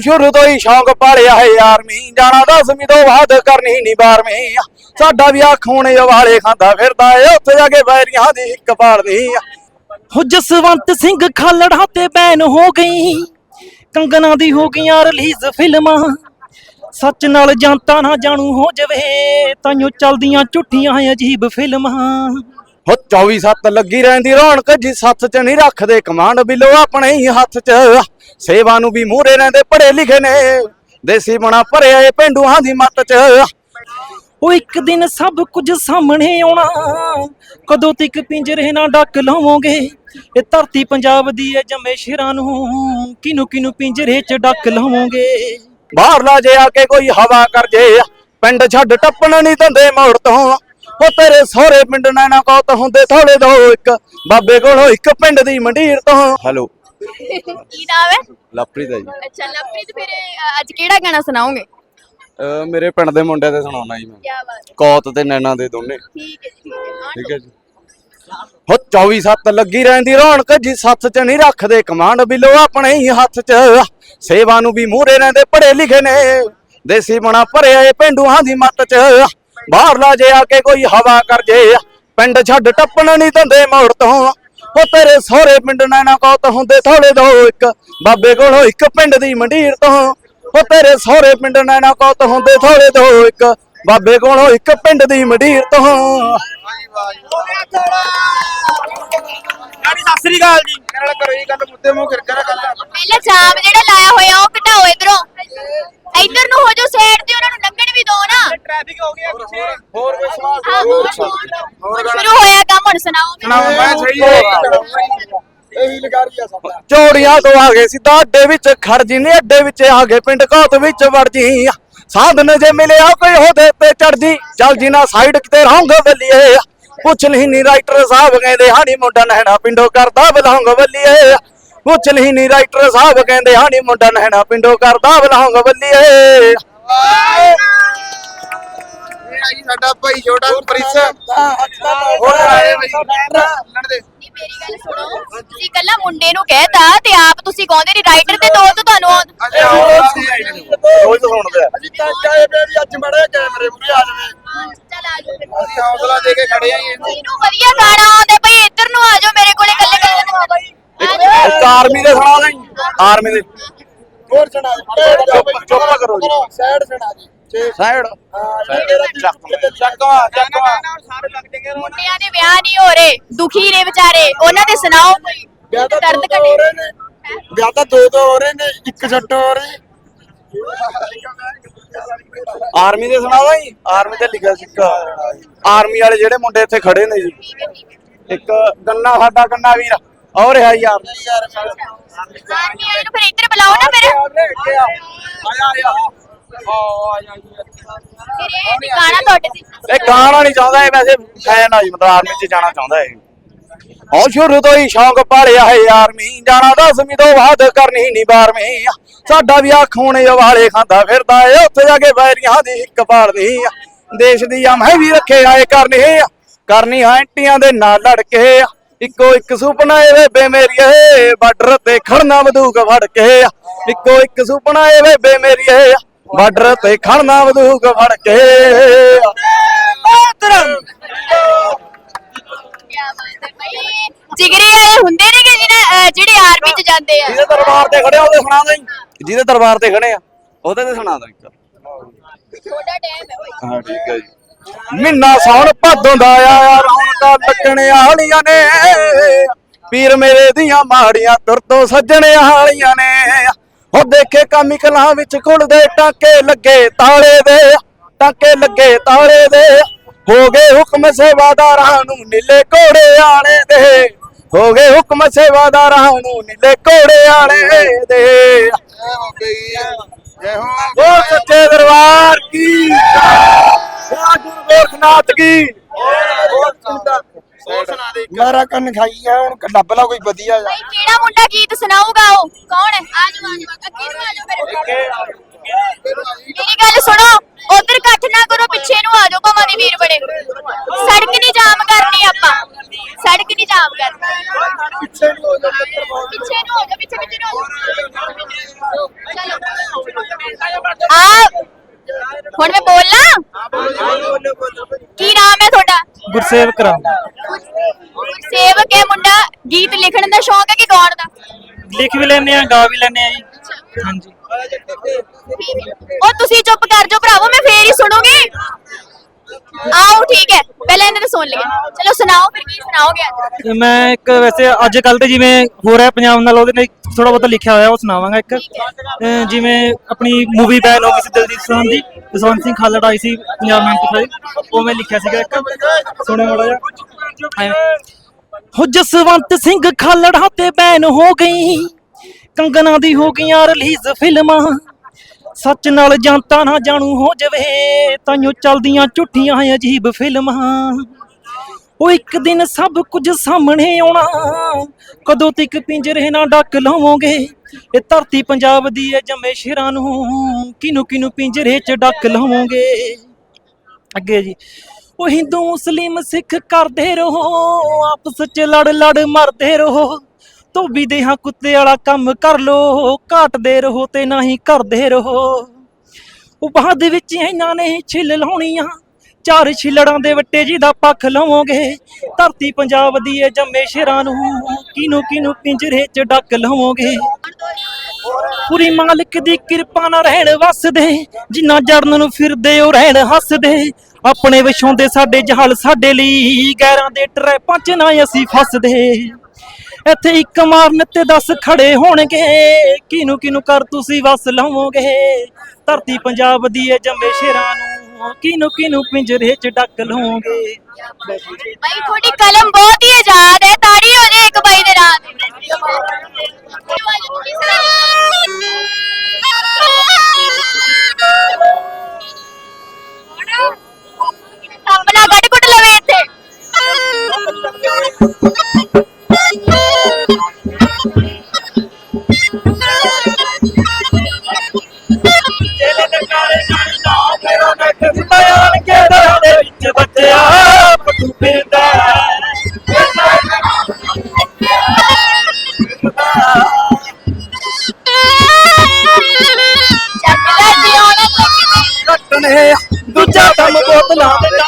ਸ਼ੁਰੂ ਤੋਂ ਹੀ ਸ਼ੌਂਕ ਪਾਲਿਆ ਹੈ ਯਾਰਵੀਂ ਜਾਣਾ ਦਸਵੀਂ ਤੋਂ ਬਾਅਦ ਕਰਨੀ ਨਹੀਂ ਬਾਰਵੀਂ ਸਾਡਾ ਵੀ ਆ ਖੂਣੇ ਵਾਲੇ ਖਾਂਦਾ ਫਿਰਦਾ ਏ। ਉੱਥੇ ਜਾ ਕੇ ਬੈਰੀਆਂ ਦੀ ਇੱਕ ਪਾਲਦੀ ਹੋ ਜਸਵੰਤ ਸਿੰਘ ਖਾਲੜਾ ਤੇ ਬੈਨ ਹੋ ਗਈ। ਕੰਗਨਾ ਦੀ ਹੋ ਗਈਆਂ ਰਿਲੀਜ਼ ਫਿਲਮਾਂ। ਸੱਚ ਨਾਲ ਜਾਂਤਾ ਨਾ ਜਾਣੂ ਹੋ ਜਵੇ, ਤਾਈਓ ਚਲਦੀਆਂ ਝੂਠੀਆਂ ਅਜੀਬ ਫਿਲਮਾਂ। ਹੋ 24 ਸੱਤ ਲੱਗੀ ਰਹਿੰਦੀ ਰੌਣਕ, ਜੀ ਸੱਤ ਚ ਨਹੀਂ ਰੱਖਦੇ ਕਮਾਂਡ, ਬਿਲੋ ਆਪਣੇ ਹੀ ਹੱਥ ਚ। ਸੇਵਾ ਨੂੰ ਵੀ ਮੂਹਰੇ ਰਹਿੰਦੇ ਪੜੇ ਲਿਖੇ ਨੇ, ਦੇਸੀ ਬਣਾ ਭਰਿਆ ਏ ਪਿੰਡੂਆਂ ਦੀ ਮੱਤ ਚ। ਉਹ ਇੱਕ ਦਿਨ ਸਭ ਕੁਝ ਸਾਹਮਣੇ ਆਉਣਾ। ਕਦੋਂ ਤੱਕ ਪਿੰਜਰੇ ਨਾਲ ਡੱਕ ਲਾਵੋਗੇ? ਇਹ ਧਰਤੀ ਪੰਜਾਬ ਦੀ ਏ ਜੰਮੇ ਸ਼ੇਰਾਂ ਨੂੰ। ਕਿਨੂੰ ਕਿਨੂੰ ਪਿੰਜਰੇ 'ਚ ਡੱਕ ਲਾਵੋਗੇ? ਬਾਹਰਲਾ ਜੇ ਆ ਕੇ ਕੋਈ ਹਵਾ ਕਰ ਜੇ। ਪਿੰਡ ਛੱਡ ਟੱਪਣ ਨਹੀਂ ਦਿੰਦੇ ਮੋੜ ਤੋਂ। ਉਹ ਤੇਰੇ ਸਹੁਰੇ ਪਿੰਡ ਨੈਣਾ ਕੌਤ ਹੁੰਦੇ ਥੋੜੇ ਦੋ ਇੱਕ। ਬਾਬੇ ਕੋਲੋਂ ਇੱਕ ਪਿੰਡ ਦੀ ਮੰਡੀਰ ਤੋਂ। ਹੈਲੋ। ਕੀ ਨਾਮ ਹੈ? ਲਵਪ੍ਰੀਤ ਹੈ ਜੀ। ਅੱਛਾ ਲਵਪ੍ਰੀਤ ਫਿਰ ਅੱਜ ਕਿਹੜਾ ਗਾਣਾ ਸੁਣਾਓਗੇ? ਅਹ ਮੇਰੇ ਪਿੰਡ ਦੇ ਮੁੰਡੇ ਤੇ ਸੁਣਾਉਣਾ ਜੀ ਮੈਂ। ਕੀ ਬਾਤ ਕੌਤ ਤੇ ਨੈਣਾ ਦੇ ਦੋਨੇ। ਠੀਕ ਹੈ ਜੀ, ਠੀਕ ਹੈ ਠੀਕ ਹੈ। ਜੀ। ਹੋ 24 ਸੱਤ ਲੱਗੀ ਰਹਿੰਦੀ ਰੌਣਕ ਜੀ ਸੱਤ ਚ ਨਹੀਂ ਰੱਖਦੇ ਕਮਾਂਡ ਬਿਲੋ ਆਪਣੇ ਹੀ ਹੱਥ ਚ। ਸੇਵਾ ਨੂੰ ਵੀ ਮੂਹਰੇ ਰਹਿੰਦੇ ਪੜੇ ਲਿਖੇ ਨੇ। ਦੇਸੀ ਬਣਾ ਭਰਿਆ ਏ ਪਿੰਡੂਆਂ ਦੀ ਮੱਤ ਚ। ਬਾਹਰਲਾ ਜੇ ਆ ਕੇ ਕੋਈ ਹਵਾ ਕਰ ਜੇ। ਪਿੰਡ ਛੱਡ ਟੱਪਣ ਨਹੀਂ ਦਿੰਦੇ ਮੋੜ ਤੋਂ। ਉਹ ਤੇਰੇ ਸਹੁਰੇ ਪਿੰਡ ਨੈਣਾ ਕੌਤ ਹੁੰਦੇ ਥੋੜੇ ਦੋ ਇੱਕ। ਬਾਬੇ ਕੋਲੋਂ ਇੱਕ ਪਿੰਡ ਦੀ ਮੰਡੀਰ ਤੋਂ। ਉਹ ਤੇਰੇ ਸਹੁਰੇ ਪਿੰਡ ਨੈਣਾ ਕੌਤ ਹੁੰਦੇ ਥੋੜੇ ਦੋ ਇੱਕ। ਬਾਬੇ ਕੋਲੋਂ ਇੱਕ ਪਿੰਡ ਦੀ ਮੰਡੀਰ ਤੋਂ। ਯਾਰੀ ਸਤਿ ਸ੍ਰੀ ਅਕਾਲ ਜੀ। ਨਾਲ ਕਰੋ ਇਹ ਗੱਲ ਮੁੱਦੇ ਮੂੰਹ ਕਰ ਕਰ ਗੱਲ। ਪਹਿਲਾਂ ਜਾਮ ਜਿਹੜਾ ਲਾਇਆ ਹੋਇਆ ਉਹ ਘਟਾਓ ਇਧਰੋਂ। ਇੱਧਰ ਨੂੰ ਹੋ ਜਾਓ ਸਾਈਡ ਤੇ ਉਹਨਾਂ ਨੂੰ ਲੰਘਣ ਵੀ ਦਿਓ ਨਾ। ਟ੍ਰੈਫਿਕ ਹੋ ਗਿਆ ਪਿੱਛੇ। ਹੋਰ ਕੋਈ ਸਵਾਲ ਹੋਰ। ਸ਼ੁਰੂ ਹੋਇਆ ਕੰਮ ਹੁਣ ਸੁਣਾਓ। ਸੁਣਾਓ ਮੈਂ ਸਹੀ ਹੈ ਇਹੀ ਲਗਾਰੀ ਆ ਸਾਡਾ ਚੋੜੀਆਂ ਤੋਂ ਆ ਗਏ ਸਿੱਧਾ ਅੱਡੇ ਵਿੱਚ ਖੜ ਜੀ ਨੇ ਅੱਡੇ ਵਿੱਚ ਆ ਗਏ ਪਿੰਡ ਘਾਤ ਵਿੱਚ ਵੜ ਜੀ ਸਾਧਨ ਜੇ ਮਿਲਿਆ ਕੋਈ ਉਹਦੇ ਤੇ ਚੜ ਜੀ ਚੱਲ ਜੀ ਨਾ ਸਾਈਡ ਕਿਤੇ ਰਹਾਂਗ ਬੱਲੀਏ ਪੁੱਛ ਲਈ ਨੀ ਰਾਈਟਰ ਸਾਹਿਬ ਕਹਿੰਦੇ ਹਾਣੀ ਮੁੰਡਾ ਨਹਿਣਾ ਪਿੰਡੋਂ ਕਰਦਾ ਬਲੌਂਗ ਬੱਲੀਏ ਪੁੱਛ ਲਈ ਨੀ ਰਾਈਟਰ ਸਾਹਿਬ ਕਹਿੰਦੇ ਹਾਣੀ ਮੁੰਡਾ ਨਹਿਣਾ ਪਿੰਡੋਂ ਕਰਦਾ ਬਲੌਂਗ ਬੱਲੀਏ ਇਹ ਆਈ ਸਾਡਾ ਭਾਈ ਛੋਟਾ ਪ੍ਰਿੰਸ ਹੋਰ ਆਏ ਨਹੀਂ ਮੇਰੀ ਗੱਲ ਸੁਣੋ। ਤੁਸੀਂ ਕੱਲਾ ਮੁੰਡੇ ਨੂੰ ਕਹਿਤਾ ਤੇ ਆਪ ਤੁਸੀਂ ਗਾਉਂਦੇ ਨਹੀਂ ਰਾਈਟਰ ਤੇ ਦੋ ਤਾਂ ਤੁਹਾਨੂੰ ਆਉਂਦਾ ਅਜੇ ਹੋਰ ਰੋਜ਼ ਸੁਣਦੇ ਆ ਅਸੀਂ ਤਾਂ ਚਾਹੇ ਪਏ ਵੀ ਅੱਜ ਮੜੇ ਕੈਮਰੇ ਮੂਰੇ ਆ ਜਾਵੇ। ਚੱਲ ਆ ਜਾਓ। ਫਿਰ ਅਸੀਂ ਹੌਸਲਾ ਦੇ ਕੇ ਖੜੇ ਆਂ ਇਹਨੂੰ ਇਹਨੂੰ ਵਧੀਆ ਗਾਣਾ ਆਉਂਦਾ ਭਈ ਇੱਧਰ ਨੂੰ ਆ ਜਾਓ ਮੇਰੇ ਕੋਲੇ ਕੱਲੇ ਕੱਲੇ ਇੱਕ ਆਰਮੀ ਦੇ ਸੁਣਾ ਦੇ ਆਰਮੀ ਦੇ। ਹੋਰ ਸੁਣਾ ਚੁੱਪ ਚੁੱਪ ਕਰੋ ਜੀ। ਸਾਈਡ ਸੁਣਾ ਜੀ। ਸਾਈਡ। ਚੱਕਵਾ ਚੱਕਵਾ ਸਾਰੇ ਲੱਗ ਜਗੇ ਮੁੰਡਿਆਂ ਦੇ ਵਿਆਹ ਨਹੀਂ ਹੋ ਰਹੇ। ਦੁਖੀ ਨੇ ਵਿਚਾਰੇ। ਉਹਨਾਂ ਦੇ ਸੁਣਾਓ ਕੋਈ। ਵਿਆਹ ਤਾਂ ਦਰਦ ਦੋ ਦੋ ਹੋ ਰਹੇ ਘਟੇ ਨੇ ਵਿਆਹ ਤਾਂ ਦੋ ਦੋ ਹੋ ਰਹੇ ਨੇ। ਇੱਕ ਛੱਟ ਹੋ ਰਹੀ। ਆਰਮੀ ਦੇ ਸੁਣਾਵਾ ਜੀ ਆਰਮੀ ਤੇ ਲਿਖਿਆ ਸੀ ਇੱਕ ਆਰਮੀ ਵਾਲੇ ਜਿਹੜੇ ਮੁੰਡੇ ਇੱਥੇ ਖੜੇ ਨੇ ਜੀ। ਇੱਕ ਗੰਨਾ ਸਾਡਾ ਗੰਨਾ ਵੀਰ। ਹੈ ਯਾਰ। ਆਰਮੀ ਵਾਲੇ ਨੂੰ ਫਿਰ ਇੱਧਰ ਬੁਲਾਓ ਨਾ ਫਿਰ। ਫਿਰ ਇਹ ਗਾਣਾ ਤੁਹਾਡੇ ਤੇ ਇਹ ਗਾਣਾ ਨਹੀਂ ਚਾਹੁੰਦਾ ਇਹ ਵੈਸੇ ਫੈਨ ਆ ਜੀ ਮਤਲਬ ਆਰਮੀ 'ਚ ਜਾਣਾ ਚਾਹੁੰਦਾ ਹੈ ਔ ਸ਼ੁਰੂ ਤੋਂ ਹੀ ਸ਼ੌਂਕ ਪਾਲਿਆ ਹੈ ਆਰਮੀ ਜਾਣਾ ਦਸਵੀਂ ਤੋਂ ਬਾਅਦ ਕਰਨੀ ਨਹੀਂ ਬਾਰਵੀਂ। ਸਾਡਾ ਵੀ ਆ ਖੂਣੇ ਵਾਲੇ ਖਾਂਦਾ ਫਿਰਦਾ ਏ ਉੱਥੇ ਜਾ ਕੇ ਬੈਰੀਆਂ ਦੀ ਇੱਕ ਪਾਲਦੀ ਦੇਸ਼ ਦੀ ਆ ਮੈਂ ਵੀ ਰੱਖੇ ਆਏ ਕਰਨੀ ਕਰਨੀ ਆਂਟੀਆਂ ਦੇ ਨਾਲ ਲੜ ਕੇ ਇੱਕੋ ਇੱਕ ਸੁਪਨਾ ਏ ਬੇਬੇ ਮੇਰੀਏ ਬਾਰਡਰ ਤੇ ਖੜਨਾ ਬੰਦੂਕ ਫੜ ਕੇ ਇੱਕੋ ਇੱਕ ਸੁਪਨਾ ਏ ਬੇਬੇ ਮੇਰੀਏ ਬਾਰਡਰ ਤੇ ਖੜਨਾ ਬੰਦੂਕ ਫੜ ਕੇ ਕੀ ਬਾਤ ਹੈ ਭਾਈ ਜਿਗਰੀ ਵਾਲੇ ਹੁੰਦੇ ਨੇ ਕਿ ਜਿਹੜੇ ਅਹ, ਜਿਹੜੇ ਆਰਮੀ ਚ ਜਾਂਦੇ ਆ। ਜਿਹਦੇ ਦਰਬਾਰ ਤੇ ਖੜੇ ਆ ਉਹਦੇ ਸੁਣਾ ਦੇ। ਜਿਹਦੇ ਦਰਬਾਰ ਤੇ ਖੜੇ ਆ ਉਹਦੇ ਤੇ ਸੁਣਾ ਦੇ ਇੱਕ। ਥੋੜਾ ਟਾਈਮ ਹੈ ਹਾਂ ਠੀਕ ਹੈ ਜੀ। ਮਹੀਨਾ ਸੌਣ ਭਾਦੋਂ ਦਾ ਆਇਆ ਰੌਣਕਾਂ ਲੱਗਣ ਵਾਲੀਆਂ ਨੇ। ਪੀਰ ਮੇਰੇ ਦੀਆਂ ਮਾੜੀਆਂ ਤੁਰ ਤੋਂ ਸੱਜਣ ਵਾਲੀਆਂ ਨੇ। ਉਹ ਦੇਖੇ ਕਾਮਿਕਲਾਂ ਵਿੱਚ ਖੁੱਲਦੇ ਟਾਂਕੇ ਲੱਗੇ ਤਾਲੇ ਦੇ ਟਾਂਕੇ ਲੱਗੇ ਤਾਲੇ ਦੇ। ਹੋ ਗਏ ਹੁਕਮ ਸੇਵਾਦਾਰਾਂ ਨੂੰ ਨੀਲੇ ਘੋੜੇ ਆਣੇ ਦੇ। ਹੋ ਗਏ ਹੁਕਮ ਸੇਵਾਦਾਰਾਂ ਨੂੰ ਨੀਲੇ ਘੋੜੇ ਆਣੇ ਦੇ। ਹੋ ਗਈ ਜੈ ਹੋ ਸੱਚੇ ਦਰਬਾਰ ਕੀ ਜੈ ਗੁਰੂ ਗੋਰਖਨਾਥ ਕੀ? ਮੇਰਾ ਕੰਨ ਖਾਈ ਆ ਹੁਣ ਲੱਭ ਲਾ ਕੋਈ ਵਧੀਆ ਜਾ ਭਾਈ ਕਿਹੜਾ ਮੁੰਡਾ ਗੀਤ ਸੁਣਾਊਗਾ ਉਹ? ਕੌਣ? ਹੈ ਆ ਜਾਓ ਆ ਜਾਓ ਅੱਗੇ ਨੂੰ ਆ ਜਾਓ ਮੇਰੇ ਮੇਰੀ ਗੱਲ ਸੁਣੋ ਉਧਰ ਇਕੱਠ ਨਾ ਕਰੋ ਪਿੱਛੇ ਨੂੰ ਆ ਜਾਓ ਭਾਵਾਂ ਦੇ ਵੀਰ ਬੜੇ ਸੜਕ ਨਹੀਂ ਜਾਮ ਕਰਨੀ ਆਪਾਂ। ਸੜਕ ਨਹੀਂ ਜਾਮ ਕਰਨੀ। ਪਿੱਛੇ ਨੂੰ ਹੋ ਜਾ ਪਿੱਛੇ ਨੂੰ ਹੋ ਜਾਓ ਪਿੱਛੇ ਪਿੱਛੇ ਨੂੰ ਹੋ ਜਾਓ। ਚਲੋ। ਆ। ਹੁਣ ਮੈਂ ਬੋਲਾਂ ਕੀ ਨਾਮ ਹੈ ਤੁਹਾਡਾ? ਗੁਰਸੇਵਕ ਰਾਮ ਸੇਵਕ ਹੈ ਮੁੰਡਾ ਗੀਤ ਲਿਖਣ ਦਾ ਸ਼ੌਂਕ ਹੈ ਕਿ ਗਾਉਣ ਦਾ? ਲਿਖ ਵੀ ਲੈਨੇ ਆ ਗਾ ਵੀ ਲੈਨੇ ਆ ਜੀ। ਹਾਂਜੀ ਉਹ ਤੁਸੀਂ ਚੁੱਪ ਕਰ ਜਾਓ ਭਰਾਵੋ ਮੈਂ ਫੇਰ ਹੀ ਸੁਣੂਗੀ ਆਓ ਠੀਕ ਹੈ ਲਿਆ ਚਲੋ ਸੁਣਾਓ ਫਿਰ ਕੀ ਸੁਣਾਓਗੇ ਅੱਜ? ਤੇ ਮੈਂ ਇੱਕ ਵੈਸੇ ਅੱਜ ਕੱਲ ਤੇ ਜਿਵੇਂ ਹੋ ਰਿਹਾ ਪੰਜਾਬ ਨਾਲ ਉਹਦੇ ਨਾਲ ਥੋੜਾ ਬਹੁਤਾ ਲਿਖਿਆ ਹੋਇਆ ਉਹ ਸੁਣਾਵਾਂਗਾ ਇੱਕ। ਅਹ ਜਿਵੇਂ ਆਪਣੀ ਮੂਵੀ ਬੈਨ ਹੋ ਗਈ ਸੀ ਦਿਲਜੀਤ ਦੀ ਜਸਵੰਤ ਸਿੰਘ ਖਾਲੜਾ ਆਈ ਸੀ ਪੰਜਾਬ 95 ਉਹ ਮੈਂ ਲਿਖਿਆ ਸੀਗਾ ਇੱਕ। ਸੁਣਿਆ ਮਾੜਾ ਜਿਹਾ। ਹੋ ਜਸਵੰਤ ਸਿੰਘ ਖਾਲੜਾ ਤੇ ਬੈਨ ਹੋ ਗਈ ਕੰਗਨਾ ਦੀ ਹੋ ਗਈਆਂ ਰਿਲੀਜ਼ ਫਿਲਮਾਂ। ਸੱਚ ਨਾਲ ਜਾਂਤਾ ਨਾ ਜਾਣੂ ਹੋ ਜਵੇ ਤਾਈਓ ਚੱਲਦੀਆਂ ਝੂਠੀਆਂ ਅਜੀਬ ਫਿਲਮਾਂ। ਉਹ ਇੱਕ ਦਿਨ ਸਭ ਕੁਝ ਸਾਹਮਣੇ ਆਉਣਾ। ਕਦੋਂ ਤੱਕ ਪਿੰਜਰੇ ਨਾ ਡੱਕ ਲਾਵੋਗੇ। ਇਹ ਧਰਤੀ ਪੰਜਾਬ ਦੀ ਹੈ ਜੰਮੇ ਸ਼ੇਰਾਂ ਨੂੰ। ਕਿਨੂੰ ਕਿਨੂੰ ਪਿੰਜਰੇ 'ਚ ਡੱਕ ਲਾਵੋਗੇ। ਅੱਗੇ ਜੀ। ਉਹ ਹਿੰਦੂ, ਮੁਸਲਿਮ, ਸਿੱਖ ਕਰਦੇ ਰਹੋ। ਆਪਸ 'ਚ ਲੜ ਲੜ ਮਰਦੇ ਰਹੋ। ਧੋਬੀ ਦੇ ਹਾਂ ਕੁੱਤੇ ਵਾਲਾ ਕੰਮ ਕਰ ਲੋ। ਘਾਟਦੇ ਰਹੋ ਤੇ ਨਾ ਹੀ ਕਰਦੇ ਰਹੋ। ਉਹ ਬਾਅਦ ਵਿੱਚ ਇਹਨਾਂ ਨੇ ਛਿੱਲ ਲਾਉਣੀਆਂ। ਚਾਰ ਛਿੱਲੜਾਂ ਦੇ ਵੱਟੇ ਜੀ ਦਾ ਪੱਖ ਲਵੋਗੇ। ਧਰਤੀ ਪੰਜਾਬ ਦੀ ਏ ਜੰਮੇ ਸ਼ੇਰਾਂ ਨੂੰ, ਕਿਨੂੰ ਕਿਨੂੰ ਪਿੰਜਰੇ 'ਚ ਡੱਕ ਲਵੋਗੇ। ਪੂਰੀ ਮਾਲਕ ਦੀ ਕਿਰਪਾ ਨਾਲ ਰਹਿਣ ਵਸਦੇ, ਜਿੰਨਾ ਜੜਨ ਨੂੰ ਫਿਰਦੇ ਉਹ ਰਹਿਣ ਹੱਸਦੇ। ਆਪਣੇ ਵਿਛਾਉਂਦੇ ਸਾਡੇ ਜਹਾਲ ਸਾਡੇ ਲਈ, ਗੈਰਾਂ ਦੇ ਟਰੈਪਾਂ 'ਚ ਨਾ ਅਸੀਂ ਫਸਦੇ। ਇੱਥੇ ਇੱਕ ਮਾਰਨ ਤੇ 10 ਖੜੇ ਹੋਣਗੇ, ਕਿਨੂੰ ਕਿਨੂੰ ਕਰ ਤੁਸੀਂ ਵਸ ਲਵੋਗੇ। ਧਰਤੀ ਪੰਜਾਬ ਦੀ ਏ ਜੰਮੇ ਸ਼ੇਰਾਂ ਨੂੰ ਕਿਨੂੰ ਕਿਨੂੰ ਪਿੰਜਰੇ 'ਚ ਡੱਕ ਲਵੋਗੇ ਭਾਈ ਤੁਹਾਡੀ ਕਲਮ ਬਹੁਤ ਹੀ ਆਜ਼ਾਦ ਹੈ ਤਾੜੀ ਹੋ ਜਾਏ ਇੱਕ ਬਾਈ ਦੇ ਨਾਂ ਤੇ। ਆਪਣਾ ਕੱਢ ਕੁੱਟ ਲਵੇ ਇੱਥੇ। ਚੱਕਦਾ ਦੂਜਾ ਕੰਮ ਬੋਤਲਾਂ ਦੇ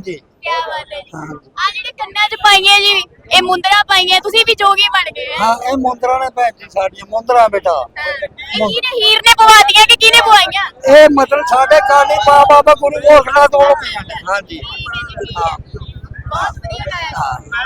ਹਾਂਜੀ। ਕੀ ਬਾਤ ਹੈ ਆ ਜਿਹੜੇ ਕੰਨਾਂ 'ਚ ਪਾਈਆਂ ਜੀ ਇਹ ਮੁੰਦਰਾ ਪਾਈਆਂ ਤੁਸੀਂ ਵੀ ਜੋਗੀ ਬਣ ਗਏ ਹੈ ਹਾਂ ਇਹ ਮੁੰਦਰਾ ਨੇ ਭੈਣ ਜੀ ਸਾਡੀਆਂ ਮੁੰਦਰਾ ਬੇਟਾ। ਇਹ ਕਿਹਨੇ ਹੀਰ ਨੇ ਪਵਾਤੀਆਂ ਕਿ ਕਿਹਨੇ ਪਵਾਈਆਂ? ਇਹ ਮਤਲਬ ਸਾਡੇ ਕਾਲੀ ਬਾ ਬਾਬਾ ਗੁਰੂ ਘੋਸ਼ਣਾ ਤੋਂ ਪਈਆਂ ਨੇ। ਹਾਂਜੀ। ਹਾਂ। ਬਹੁਤ ਵਧੀਆ ਗਾਇਆ